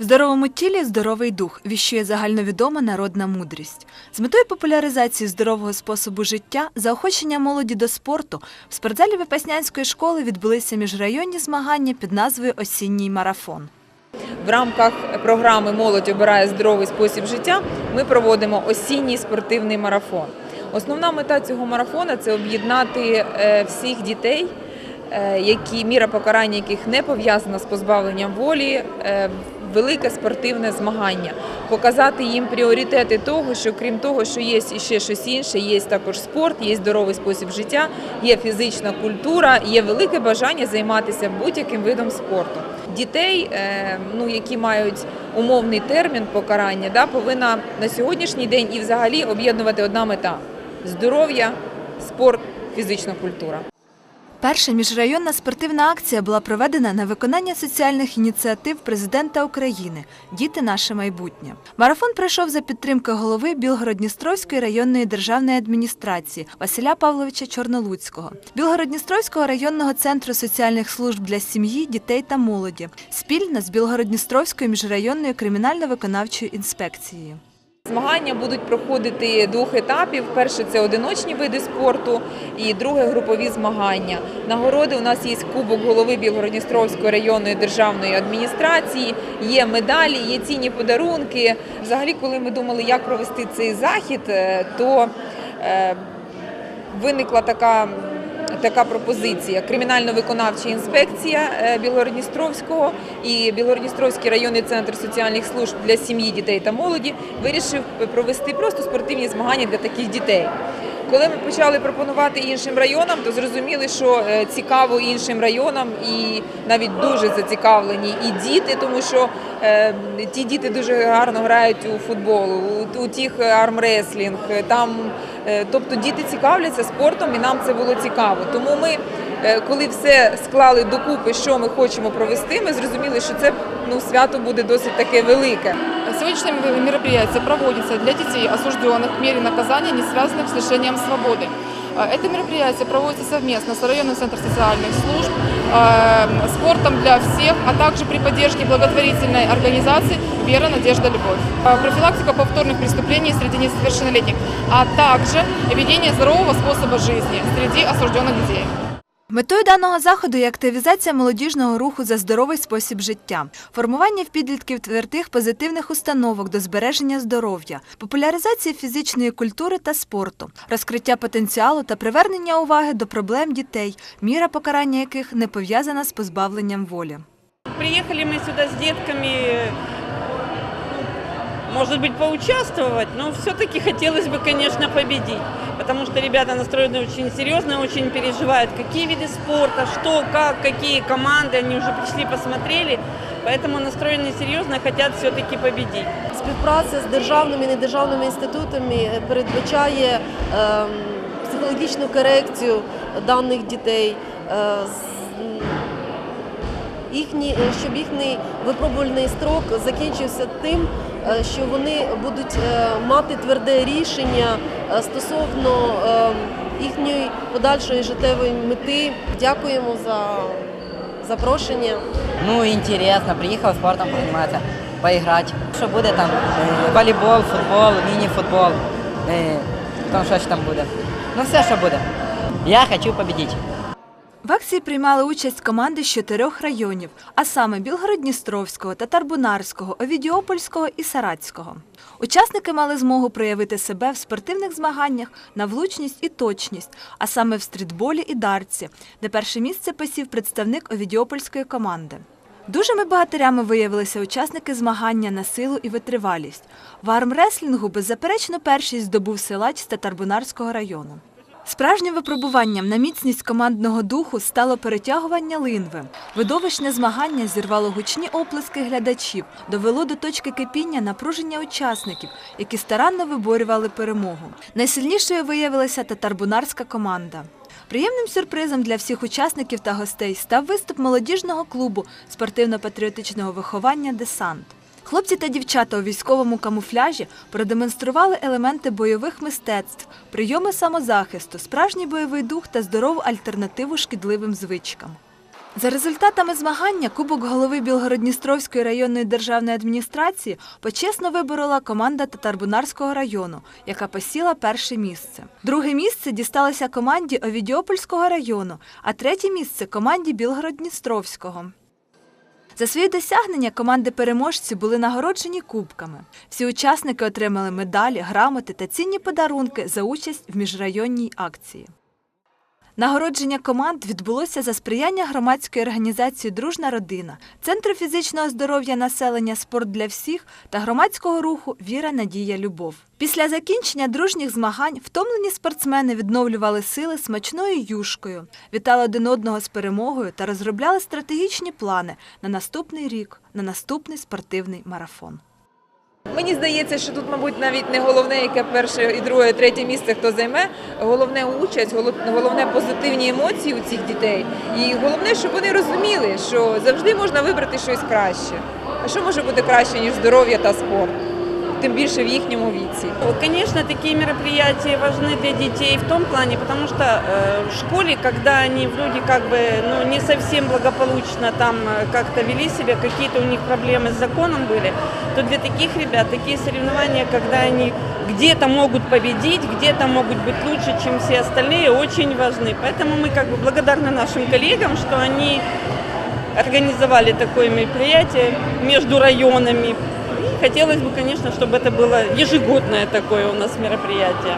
В здоровому тілі здоровий дух віщує загальновідома народна мудрість. З метою популяризації здорового способу життя, заохочення молоді до спорту, в спортзалі Випаснянської школи відбулися міжрайонні змагання під назвою Осінній марафон. В рамках програми Молодь обирає здоровий спосіб життя ми проводимо осінній спортивний марафон. Основна мета цього марафону це об'єднати е, всіх дітей, які міра покарання яких не пов'язана з позбавленням волі. е, Велике спортивне змагання, показати їм пріоритети того, що крім того, що є ще щось інше, є також спорт, є здоровий спосіб життя, є фізична культура, є велике бажання займатися будь-яким видом спорту. Дітей, е, ну які мають умовний термін покарання, да, повинна на сьогоднішній день і взагалі об'єднувати одна мета: здоров'я, спорт, фізична культура. Перша міжрайонна спортивна акція була проведена на виконання соціальних ініціатив президента України Діти наше майбутнє. Марафон пройшов за підтримки голови Білгород-Дністровської районної державної адміністрації Василя Павловича Чорнолуцького, Білгород-Дністровського районного центру соціальних служб для сім'ї, дітей та молоді спільно з Білгород-Дністровською міжрайонною кримінально-виконавчою інспекцією. Змагання будуть проходити двох етапів. Перше це одиночні види спорту, і друге групові змагання. Нагороди у нас є кубок голови Білгородністровської районної державної адміністрації, є медалі, є цінні подарунки. Взагалі, коли ми думали, як провести цей захід, е, то е, виникла така. Така пропозиція кримінально-виконавча інспекція е, Білгородністровського і Білгородністровський районний центр соціальних служб для сім'ї, дітей та молоді вирішив провести просто спортивні змагання для таких дітей. Коли ми почали пропонувати іншим районам, то зрозуміли, що е, цікаво іншим районам і навіть дуже зацікавлені і діти, тому що е, ті діти дуже гарно грають у футбол, у, тих армреслінг. Там, е, тобто діти цікавляться спортом, і нам це було цікаво. Тому ми, е, коли все склали докупи, що ми хочемо провести, ми зрозуміли, що це ну свято буде досить таке велике. Сегодняшнее мероприятие проводится для детей, осужденных к мере наказания, не связанных с лишением свободы. Э, Это мероприятие проводится совместно с районным центром социальных служб, э, спортом для всех, а также при поддержке благотворительной организации «Вера, надежда, любовь». Э, Профилактика повторных преступлений среди несовершеннолетних, а также ведение здорового способа жизни среди осужденных детей. Метою даного заходу є активізація молодіжного руху за здоровий спосіб життя, формування в підлітків твердих позитивних установок до збереження здоров'я, популяризація фізичної культури та спорту, розкриття потенціалу та привернення уваги до проблем дітей, міра покарання яких не пов'язана з позбавленням волі. Приехали мы сюда с детками, ну, может быть, поучаствовать, но все-таки хотелось бы, конечно, победить. Потому что ребята настроены очень серьезно, очень переживают, какие виды спорта, что, как, какие команды, они уже пришли, посмотрели. Поэтому настроены серьезно, хотят все-таки победить. Співпраця з державними і недержавними інститутами е, передбачає ем, психологічну корекцію даних дітей, е, з- м, їхні, е, щоб їхній випробувальний строк закінчився тим, е, що вони будуть е, мати тверде рішення стосовно їхньої подальшої життєвої мети. Дякуємо за запрошення. Ну, интересно, приїхав спортом позайматися, поіграти. Що буде там? Волейбол, футбол, міні-футбол. Там що ж там буде. Ну все, що буде. Я хочу победить. В акції приймали участь команди з чотирьох районів, а саме Білгород-Дністровського, Татарбунарського, Овідіопольського і Саратського. Учасники мали змогу проявити себе в спортивних змаганнях на влучність і точність, а саме в стрітболі і дартсі, де перше місце посів представник Овідіопольської команди. Дужими багатирями виявилися учасники змагання на силу і витривалість. В армреслінгу беззаперечно першість здобув силач з Татарбунарського району. Справжнім випробуванням на міцність командного духу стало перетягування линви. Видовищне змагання зірвало гучні оплески глядачів, довело до точки кипіння напруження учасників, які старанно виборювали перемогу. Найсильнішою виявилася татарбунарська команда. Приємним сюрпризом для всіх учасників та гостей став виступ молодіжного клубу спортивно-патріотичного виховання Десант. Хлопці та дівчата у військовому камуфляжі продемонстрували елементи бойових мистецтв, прийоми самозахисту, справжній бойовий дух та здорову альтернативу шкідливим звичкам. За результатами змагання Кубок голови Білгородністровської районної державної адміністрації почесно виборола команда Татарбунарського району, яка посіла перше місце. Друге місце дісталося команді Овідіопольського району, а третє місце команді Білгород-Дністровського. За свої досягнення команди переможці були нагороджені кубками. Всі учасники отримали медалі, грамоти та цінні подарунки за участь в міжрайонній акції. Нагородження команд відбулося за сприяння громадської організації Дружна родина, Центру фізичного здоров'я населення Спорт для всіх та громадського руху Віра, Надія, Любов. Після закінчення дружніх змагань втомлені спортсмени відновлювали сили смачною юшкою, вітали один одного з перемогою та розробляли стратегічні плани на наступний рік, на наступний спортивний марафон. Мені здається, що тут, мабуть, навіть не головне, яке перше і друге, третє місце хто займе. Головне участь, голов- головне позитивні емоції у цих дітей. І головне, щоб вони розуміли, що завжди можна вибрати щось краще. А що може бути краще, ніж здоров'я та спорт? Тим більше в їхньому віці. Конечно, такие мероприятия важны для детей в том плане, потому что э, в школе, когда они вроде как бы ну, не совсем благополучно там э, как-то вели себя, какие-то у них проблемы с законом были, то для таких ребят такие соревнования, когда они где-то могут победить, где-то могут быть лучше, чем все остальные, очень важны. Поэтому мы как бы благодарны нашим коллегам, что они организовали такое мероприятие между районами. И хотелось бы, конечно, чтобы это было ежегодное такое у нас мероприятие.